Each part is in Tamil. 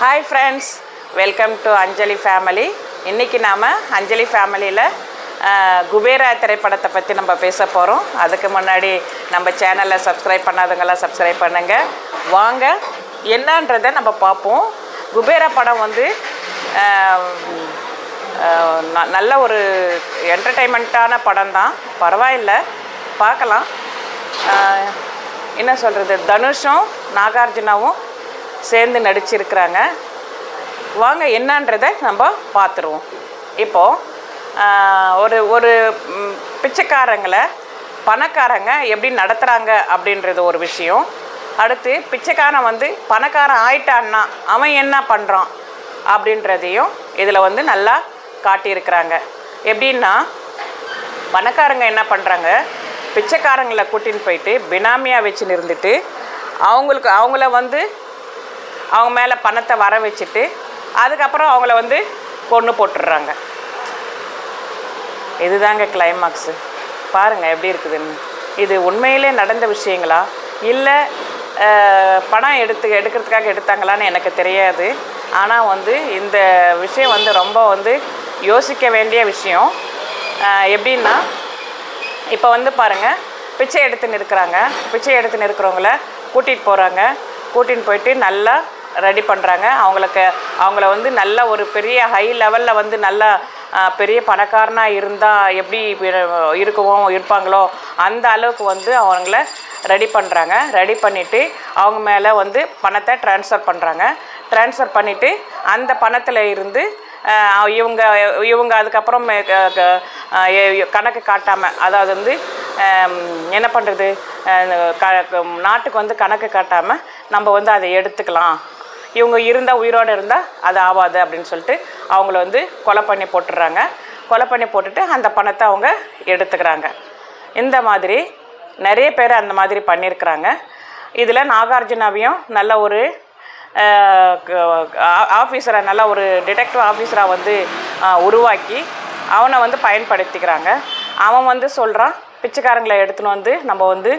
Hi friends welcome to Anjali family இன்றைக்கி நாம் அஞ்சலி ஃபேமிலியில் குபேரா திரைப்படத்தை பற்றி நம்ம பேச போகிறோம் அதுக்கு முன்னாடி நம்ம சேனலை சப்ஸ்கிரைப் பண்ணாதவங்களாம் சப்ஸ்கிரைப் பண்ணுங்கள் வாங்க என்னன்றதை நம்ம பார்ப்போம். குபேரா படம் வந்து ந- நல்ல ஒரு என்டர்டெயின்மெண்ட்டான படம் தான். பரவாயில்லை. பார்க்கலாம். என்ன சொல்கிறது தனுஷும் நாகார்ஜுனாவும் சேர்ந்து நடிச்சிருக்கிறாங்க. வாங்க என்னன்றதை நம்ம பார்த்துருவோம். இப்போது ஒரு ஒரு பிச்சைக்காரங்களை பணக்காரங்க எப்படி நடத்துகிறாங்க அப்படின்றது ஒரு விஷயம். அடுத்து பிச்சைக்காரன் வந்து பணக்காரன் ஆயிட்டான்னா அவன் என்ன பண்ணுறான் அப்படின்றதையும் இதில் வந்து நல்லா காட்டியிருக்கிறாங்க. எப்படின்னா பணக்காரங்க என்ன பண்ணுறாங்க பிச்சைக்காரங்களை கூட்டின்னு போயிட்டு பினாமியாக வச்சுன்னு இருந்துட்டு அவங்களுக்கு அவங்கள வந்து அவங்க மேலே பணத்தை வர வச்சுட்டு அதுக்கப்புறம் அவங்கள வந்து கொன்று போட்டுடுறாங்க. இதுதாங்க கிளைமாக்ஸு பாருங்கள் எப்படி இருக்குதுன்னு. இது உண்மையிலே நடந்த விஷயங்களா? இல்லை பணம் எடுத்து எடுக்கிறதுக்காக எடுத்தாங்களான்னு எனக்கு தெரியாது. ஆனால் வந்து இந்த விஷயம் வந்து ரொம்ப வந்து யோசிக்க வேண்டிய விஷயம். எப்படின்னா இப்போ வந்து பாருங்கள் பிச்சை எடுத்துன்னு இருக்கிறாங்க. பிச்சை எடுத்துன்னு இருக்கிறவங்கள கூட்டிகிட்டு போகிறாங்க கூட்டின்னு போயிட்டு நல்லா ரெடி பண்ணுறாங்க அவங்களுக்கு அவங்கள வந்து நல்ல ஒரு பெரிய ஹை லெவலில் வந்து நல்லா பெரிய பணக்காரனாக இருந்தால் எப்படி இரு- இருப்பாங்களோ அந்த அளவுக்கு வந்து அவங்கள ரெடி பண்ணுறாங்க ரெடி பண்ணிவிட்டு அவங்க மேலே வந்து பணத்தை ட்ரான்ஸ்ஃபர் பண்ணுறாங்க ட்ரான்ஸ்ஃபர் பண்ணிவிட்டு அந்த பணத்தில் இருந்து இவங்க இவங்க அதுக்கப்புறம் மே- க- எ- கணக்கு காட்டாமல் அதாவது வந்து என்ன பண்ணுறது க- நாட்டுக்கு வந்து கணக்கு காட்டாமல் நம்ம வந்து அதை எடுத்துக்கலாம். இவங்க இருந்தால் உயிரோடு இருந்தால் அது ஆகாது அப்படின்னு சொல்லிட்டு அவங்கள வந்து கொலை பண்ணி போட்டுடுறாங்க. கொலை பண்ணி போட்டுட்டு அந்த பணத்தை அவங்க எடுத்துக்கிறாங்க. இந்த மாதிரி நிறைய பேர் அந்த மாதிரி பண்ணியிருக்கிறாங்க. இதில் நாகார்ஜுனாவையும் நல்ல ஒரு ஆஃபீஸரை நல்ல ஒரு டிடெக்டிவ் ஆஃபீஸராக வந்து உருவாக்கி அவனை வந்து பயன்படுத்திக்கிறாங்க. அவன் வந்து சொல்கிறான் பிச்சைக்காரங்களை எடுத்துன்னு வந்து நம்ம வந்து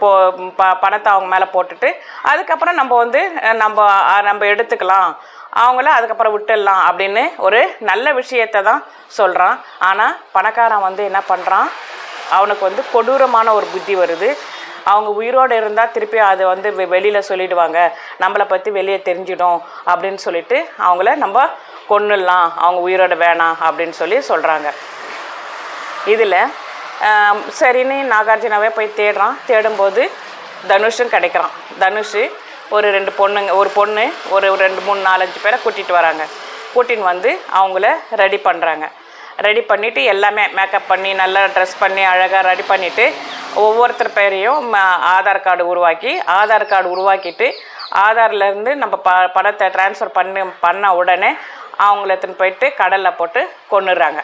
போ ப பணத்தை அவங்க மேலே போட்டுட்டு அதுக்கப்புறம் நம்ம வந்து நம்ம நம்ம எடுத்துக்கலாம். அவங்கள அதுக்கப்புறம் விட்டுடலாம் அப்படின்னு ஒரு நல்ல விஷயத்தை தான் சொல்கிறான் ஆனால் பணக்காரன் வந்து என்ன பண்ணுறான் அவனுக்கு வந்து கொடூரமான ஒரு புத்தி வருது. அவங்க உயிரோடு இருந்தால் திருப்பி அதை வந்து வெளியில் சொல்லிடுவாங்க. நம்மளை பற்றி வெளியே தெரிஞ்சிடும் அப்படின்னு சொல்லிட்டு அவங்கள நம்ம கொன்னுடலாம். அவங்க உயிரோட வேணாம் அப்படின்னு சொல்லி சொல்கிறாங்க இதில் சரின்னு நாகார்ஜுனாவே போய் தேடுறான். தேடும்போது தனுஷும் கிடைக்கிறான். தனுஷ் ஒரு ரெண்டு பொண்ணுங்க ஒரு பொண்ணு ஒரு ரெண்டு மூணு நாலஞ்சு பேரை கூட்டிகிட்டு வராங்க. கூட்டின்னு வந்து அவங்கள ரெடி பண்ணுறாங்க ரெடி பண்ணிவிட்டு எல்லாமே மேக்கப் பண்ணி நல்லா ட்ரெஸ் பண்ணி அழகாக ரெடி பண்ணிவிட்டு ஒவ்வொருத்தர் பேரையும் ம- ஆதார் கார்டு உருவாக்கி ஆதார் கார்டு உருவாக்கிட்டு ஆதார்லேருந்து நம்ம ப பணத்தை ட்ரான்ஸ்ஃபர் பண்ணி பண்ண உடனே அவங்கள எடுத்துன்னு போயிட்டு கடலில் போட்டு கொன்னுடுறாங்க.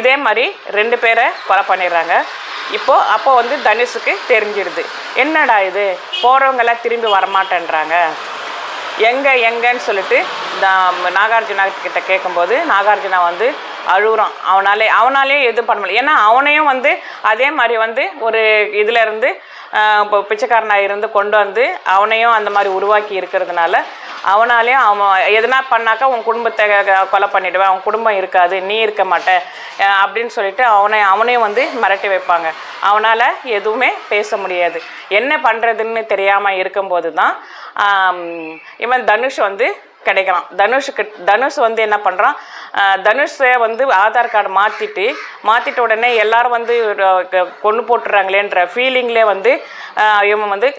இதே மாதிரி ரெண்டு பேரை கொலை பண்ணிடுறாங்க. இப்போது அப்போ வந்து தனுஷுக்கு தெரிஞ்சிடுது. என்னடா இது? போகிறவங்கெல்லாம் திரும்பி வரமாட்டேன்றாங்க. எங்கே எங்கன்னு சொல்லிட்டு இந்த நாகார்ஜுனா கிட்ட கேட்கும்போது நாகார்ஜுனா வந்து அழுகுறான். அவனாலே அவனாலே எதுவும் பண்ண முடியல. ஏன்னா அவனையும் வந்து அதே மாதிரி வந்து ஒரு இதில் இருந்து இப்போ பிச்சைக்காரனாக இருந்து கொண்டு வந்து அவனையும் அந்த மாதிரி உருவாக்கி இருக்கிறதுனால அவனாலேயும் அவன் எதனா பண்ணாக்கா உன் குடும்பத்தை கொலை பண்ணிவிடுவேன் அவன் குடும்பம் இருக்காது நீ இருக்க மாட்ட அப்படின்னு சொல்லிட்டு அவனை அவனையும் வந்து மிரட்டி வைப்பாங்க. அவனால் எதுவுமே பேச முடியாது. என்ன பண்ணுறதுன்னு தெரியாமல் இருக்கும்போது தான் இவன் தனுஷ் வந்து கிடைக்கிறான் தனுஷுக்கு தனுஷ் வந்து என்ன பண்ணுறான் தனுஷை வந்து ஆதார் கார்டு மாற்றிட்டு மாற்றிட்ட உடனே எல்லாரும் வந்து கொண்டு போட்டுறாங்களேன்ற ஃபீலிங்லேயே வந்து இவன் வந்து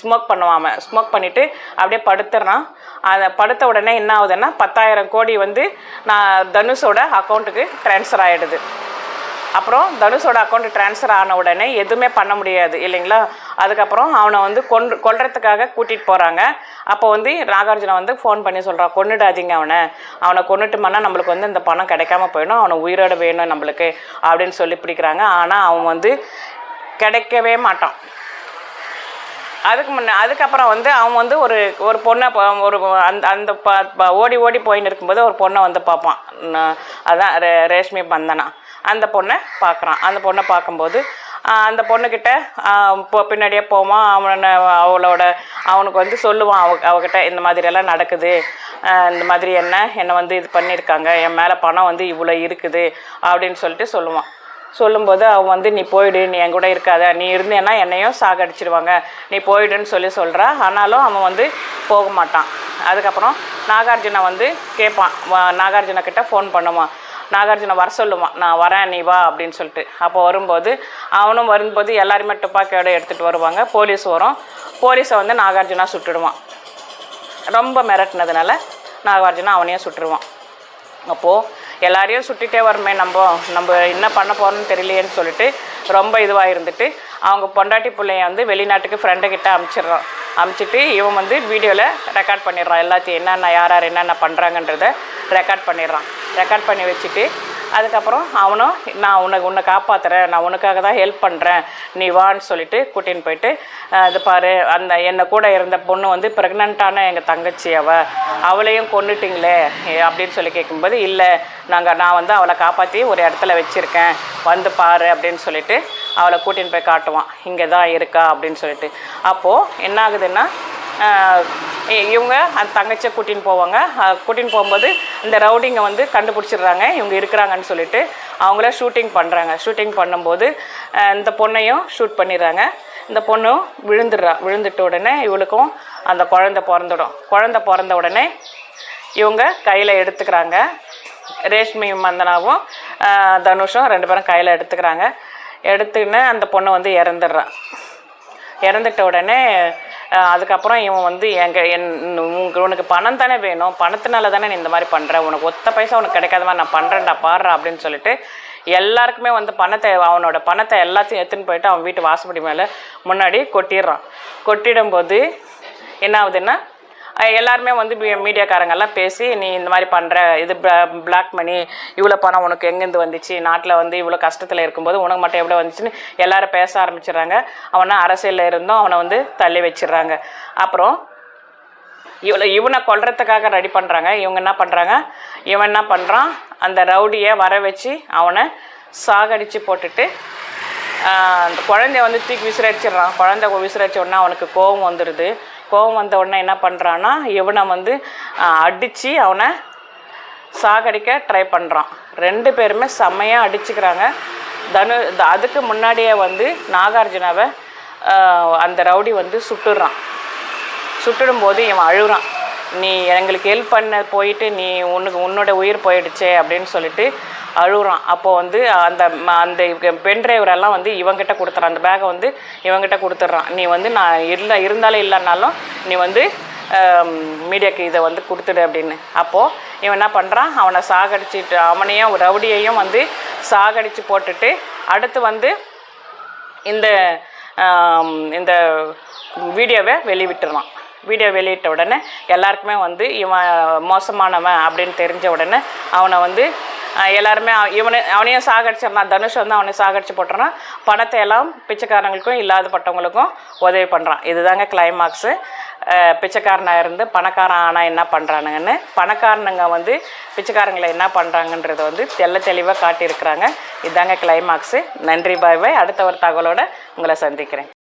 ஸ்மோக் பண்ணுவாம ஸ்மோக் பண்ணிவிட்டு அப்படியே படுத்துறான். அதை படுத்த உடனே என்ன ஆகுதுன்னா பத்தாயிரம் கோடி வந்து நான் தனுஷோட அக்கௌண்ட்டுக்கு ட்ரான்ஸ்ஃபர் ஆகிடுது அப்புறம் தனுஷோட அக்கௌண்ட் ட்ரான்ஸ்ஃபர் ஆன உடனே எதுவுமே பண்ண முடியாது இல்லைங்களா? அதுக்கப்புறம் அவனை வந்து கொன்று கொல்றதுக்காக கூட்டிகிட்டு போகிறாங்க அப்போ வந்து நாகார்ஜுனா வந்து ஃபோன் பண்ணி சொல்கிறான் கொன்னுடாதீங்க அவனை. அவனை கொண்டுட்டுமானா நம்மளுக்கு வந்து இந்த பணம் கிடைக்காம போயிடும். அவனை உயிரோட வேணும் நம்மளுக்கு அப்படின்னு சொல்லி பிடிக்கிறாங்க. ஆனால் அவன் வந்து கிடைக்கவே மாட்டான். அதுக்கு முன்ன அதுக்கப்புறம் வந்து அவன் வந்து ஒரு ஒரு பொண்ணை ஒரு அந்த அந்த ப ஓடி ஓடி போயின்னு இருக்கும்போது ஒரு பொண்ணை வந்து பார்ப்பான். அதுதான் அதான் ரே ரேஷ்மி பந்தனா. அந்த பொண்ணை பார்க்குறான். அந்த பொண்ணை பார்க்கும்போது அந்த பொண்ணுக்கிட்ட பின்னாடியே போவான் அவனை அவளோட அவனுக்கு வந்து சொல்லுவான். அவ அவகிட்ட இந்த மாதிரியெல்லாம் நடக்குது. இந்த மாதிரி என்ன என்னை வந்து இது பண்ணியிருக்காங்க. என் மேலே பணம் வந்து இவ்வளோ இருக்குது அப்படின்னு சொல்லிட்டு சொல்லுவான். சொல்லும்போது அவன் வந்து நீ போயிடு. நீ என் கூட இருக்காத. நீ இருந்தேன்னா என்னையும் சாகடிச்சிடுவாங்க நீ போயிடுன்னு சொல்லி சொல்கிறா ஆனாலும் அவன் வந்து போக மாட்டான். அதுக்கப்புறம் நாகார்ஜுனை வந்து கேட்பான். வா- நாகார்ஜுன கிட்ட ஃபோன் பண்ணுவான். நாகார்ஜுனை வர சொல்லுவான் நான் வரேன் நீ வா அப்படின்னு சொல்லிட்டு. அப்போ வரும்போது அவனும் வரும்போது எல்லாருமே துப்பாக்கியோட எடுத்துகிட்டு வருவாங்க. போலீஸ் வரும். போலீஸை வந்து நாகார்ஜுனா சுட்டுடுவான். ரொம்ப மிரட்டினதுனால நாகார்ஜுனா அவனையும் சுட்டுருவான். அப்போது எல்லாரையும் சுட்டிகிட்டே வருமே நம்ம நம்ம என்ன பண்ண போகிறோம்னு தெரியலையேன்னு சொல்லிட்டு ரொம்ப இதுவாக இருந்துட்டு அவங்க பொண்டாட்டி பிள்ளைய வந்து வெளிநாட்டுக்கு ஃப்ரெண்டுக்கிட்ட அமுச்சிடுறான். அமுச்சிட்டு இவன் வந்து வீடியோவில் ரெக்கார்ட் பண்ணிடுறான். எல்லாத்தையும் என்னென்ன யார் யார் என்னென்ன பண்ணுறாங்கன்றத ரெக்கார்ட் பண்ணிடுறான். ரெக்கார்ட் பண்ணி வச்சுட்டு அதுக்கப்புறம் அவனும் நான் உனக்கு உன்னை காப்பாற்றுறேன் நான் உனக்காக தான் ஹெல்ப் பண்ணுறேன் நீ வான்னு சொல்லிட்டு கூட்டின்னு போயிட்டு அது இது பாரு அந்த என்னை கூட இருந்த பொண்ணு வந்து ப்ரெக்னெண்ட்டான எங்கள் தங்கச்சி அவள் அவளையும் கொண்டுட்டிங்களே அப்படின்னு சொல்லி கேட்கும்போது இல்லை நாங்கள் நான் வந்து அவளை காப்பாற்றி ஒரு இடத்துல வச்சுருக்கேன். வந்து பாரு அப்படின்னு சொல்லிட்டு அவளை கூட்டின்னு போய் காட்டுவான். இங்கே தான் இருக்கா? அப்படின்னு சொல்லிட்டு. அப்போது என்ன ஆகுதுன்னா இவங்க அந்த தங்கச்சியை கூட்டின்னு போவாங்க. கூட்டின்னு போகும்போது இந்த ரவுடிங்கை வந்து கண்டுபிடிச்சிடுறாங்க. இவங்க இருக்கிறாங்கன்னு சொல்லிட்டு அவங்கள ஷூட்டிங் பண்ணுறாங்க ஷூட்டிங் பண்ணும்போது இந்த பொண்ணையும் ஷூட் பண்ணிடுறாங்க. இந்த பொண்ணும் விழுந்துடுறா. விழுந்துட்ட உடனே இவளுக்கும் அந்த குழந்தை பிறந்துடும். குழந்தை பிறந்த உடனே இவங்க கையில் எடுத்துக்கிறாங்க. ரேஷ்மி மந்தனாவும் தனுஷும் ரெண்டு பேரும் கையில் எடுத்துக்கிறாங்க. எடுத்துன்னு அந்த பொண்ணு வந்து இறந்துடுறான் இறந்துட்ட உடனே அதுக்கப்புறம் இவன் வந்து எங்க என் உங்க- உனக்கு பணம் தானே வேணும். பணத்தினால தானே நீ இந்த மாதிரி பண்ணுற உனக்கு ஒத்த பைசா உனக்கு கிடைக்காத மாதிரி நான் பண்ணுறேன்டா பாடுறா அப்படின்னு சொல்லிட்டு எல்லாருக்குமே வந்து பணத்தை அவனோட பணத்தை எல்லாத்தையும் எடுத்துன்னு போயிட்டு அவன் வீட்டு வாசப்படி மேலே முன்னாடி கொட்டிடுறான். கொட்டிடும்போது என்ன ஆகுதுன்னா எல்லாருமே வந்து மீ- மீடியாக்காரங்கெல்லாம் பேசி நீ இந்த மாதிரி பண்ணுற இது பிளாக் மணி இவ்வளோ பணம் உனக்கு எங்கேருந்து வந்துச்சு? நாட்டில் வந்து இவ்வளோ கஷ்டத்தில் இருக்கும்போது உனக்கு மட்டும் எவ்வளோ வந்துச்சுன்னு எல்லாரும் பேச ஆரம்பிச்சிடுறாங்க. அவனை அரசியலில் இருந்தும் அவனை வந்து தள்ளி வச்சிடுறாங்க. அப்புறம் இவளை இவனை கொல்றதுக்காக ரெடி பண்ணுறாங்க இவங்க என்ன பண்ணுறாங்க இவன் என்ன பண்ணுறான் அந்த ரவுடியை வர வச்சு அவனை சாகடிச்சு போட்டுட்டு அந்த குழந்தைய வந்து தூக்கி விசிறடிச்சிடுறான். குழந்தை விசிறடிச்ச உடனே அவனுக்கு கோபம் வந்துடுது கோபம் வந்த உடனே என்ன பண்ணுறான்னா இவனை வந்து அடித்து அவனை சாகடிக்க ட்ரை பண்ணுறான் ரெண்டு பேருமே செம்மையாக அடிச்சுக்கிறாங்க. தனு அதுக்கு முன்னாடியே வந்து நாகார்ஜுனாவை அந்த ரவுடி வந்து சுட்டுடுறான் சுட்டுடும்போது இவன் அழுகுறான். நீ எங்களுக்கு ஹெல்ப் பண்ண போயிட்டு நீ உனக்கு உன்னோட உயிர் போயிடுச்சே அப்படின்னு சொல்லிட்டு அழுகுறான். அப்போ வந்து அந்த அந்த பென் டிரைவரெல்லாம் வந்து இவங்கிட்ட கொடுத்துறான். அந்த பேக்கை வந்து இவங்கிட்ட கொடுத்துட்றான் நீ வந்து நான் இல்லை இருந்தாலும் இல்லைனாலும் நீ வந்து மீடியாக்கு இதை வந்து கொடுத்துடு அப்படின்னு. அப்போது இவன் என்ன பண்ணுறான் அவனை சாகடிச்சிட்டு அவனையும் ரவுடியையும் வந்து சாகடிச்சு போட்டுட்டு அடுத்து வந்து இந்த இந்த வீடியோவை வெளிவிட்டுருவான் வீடியோ வெளியிட்ட உடனே எல்லாருக்குமே வந்து இவன் மோசமானவன் அப்படின்னு தெரிஞ்ச உடனே அவனை வந்து எல்லாருமே அவ- இவனை அவனையும் சாகடிச்சிடறான் தனுஷ் வந்து அவனை சாகடிச்சு போட்டுறான் பணத்தை எல்லாம் பிச்சைக்காரங்களுக்கும் இல்லாதப்பட்டவங்களுக்கும் உதவி பண்ணுறான் இதுதாங்க கிளைமாக்ஸு பிச்சைக்காரனாக இருந்து பணக்காரன் ஆனால் என்ன பண்ணுறானுங்கன்னு பணக்காரனுங்க வந்து பிச்சைக்காரங்களை என்ன பண்ணுறாங்கன்றதை வந்து தெள்ள தெளிவாக காட்டியிருக்கிறாங்க. இதுதாங்க கிளைமாக்ஸு நன்றி பாய் பாய் அடுத்த ஒரு தகவலோடு உங்களை சந்திக்கிறேன்.